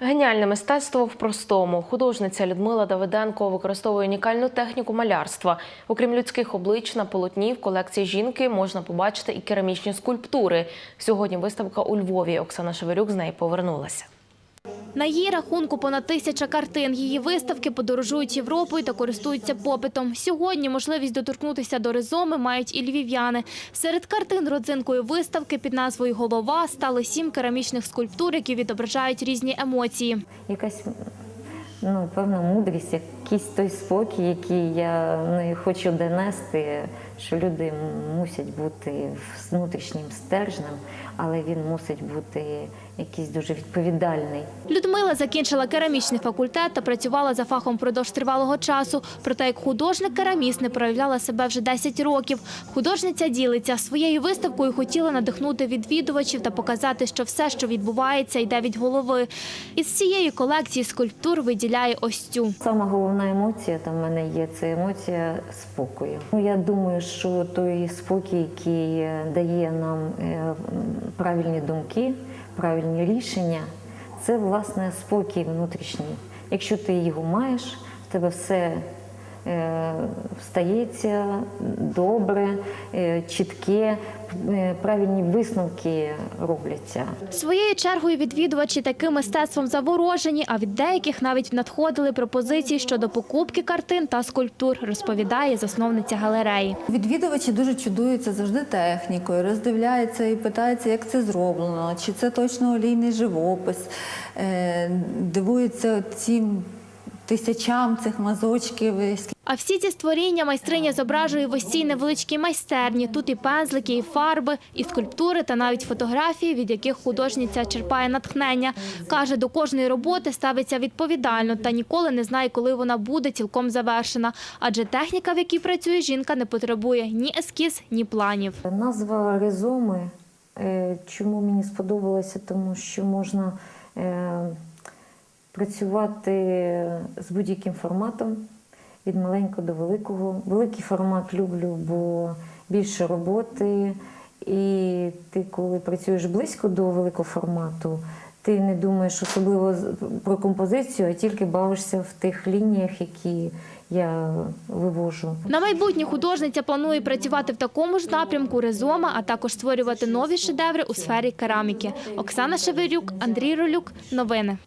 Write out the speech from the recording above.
Геніальне мистецтво в простому. Художниця Людмила Давиденко використовує унікальну техніку малярства. Окрім людських облич на полотні в колекції жінки можна побачити і керамічні скульптури. Сьогодні виставка у Львові. Оксана Шеверюк з неї повернулася. На її рахунку понад тисяча картин. Її виставки подорожують Європою та користуються попитом. Сьогодні можливість доторкнутися до ризоми мають і львів'яни. Серед картин родзинкою виставки під назвою Голова стали сім керамічних скульптур, які відображають різні емоції. якась ну, певна мудрість, якийсь той спокій, який я не хочу донести, що люди мусять бути внутрішнім стержнем, але він мусить бути якийсь дуже відповідальний. Людмила закінчила керамічний факультет та працювала за фахом впродовж тривалого часу. Проте як художник-кераміст не проявляла себе вже 10 років. Художниця ділиться своєю виставкою хотіла надихнути відвідувачів та показати, що все, що відбувається, йде від голови. Із цієї колекції скульптур виділяє ось цю. Сама головна емоція там в мене є це емоція спокою. Ну я думаю, що той спокій, який е, дає нам е, правильні думки, правильні рішення, це власне спокій внутрішній. Якщо ти його маєш, в тебе все е, встається добре, е, чітке, е, правильні висновки робляться. Своєю чергою відвідувачі таким мистецтвом заворожені, а від деяких навіть надходили пропозиції щодо покупки картин та скульптур, розповідає засновниця галереї. Відвідувачі дуже чудуються завжди технікою, роздивляються і питаються, як це зроблено, чи це точно олійний живопис, дивуються цим тисячам цих мазочків. А всі ці створіння майстриня зображує в ось цій невеличкій майстерні. Тут і пензлики, і фарби, і скульптури, та навіть фотографії, від яких художниця черпає натхнення. Каже, до кожної роботи ставиться відповідально та ніколи не знає, коли вона буде цілком завершена. Адже техніка, в якій працює жінка, не потребує ні ескіз, ні планів. Назва ризоми, е, чому мені сподобалося, тому що можна е, працювати з будь-яким форматом від маленького до великого. Великий формат люблю, бо більше роботи. І ти, коли працюєш близько до великого формату, ти не думаєш особливо про композицію, а тільки бавишся в тих лініях, які я вивожу. На майбутнє художниця планує працювати в такому ж напрямку ризома, а також створювати нові шедеври у сфері кераміки. Оксана Шеверюк, Андрій Ролюк. Новини.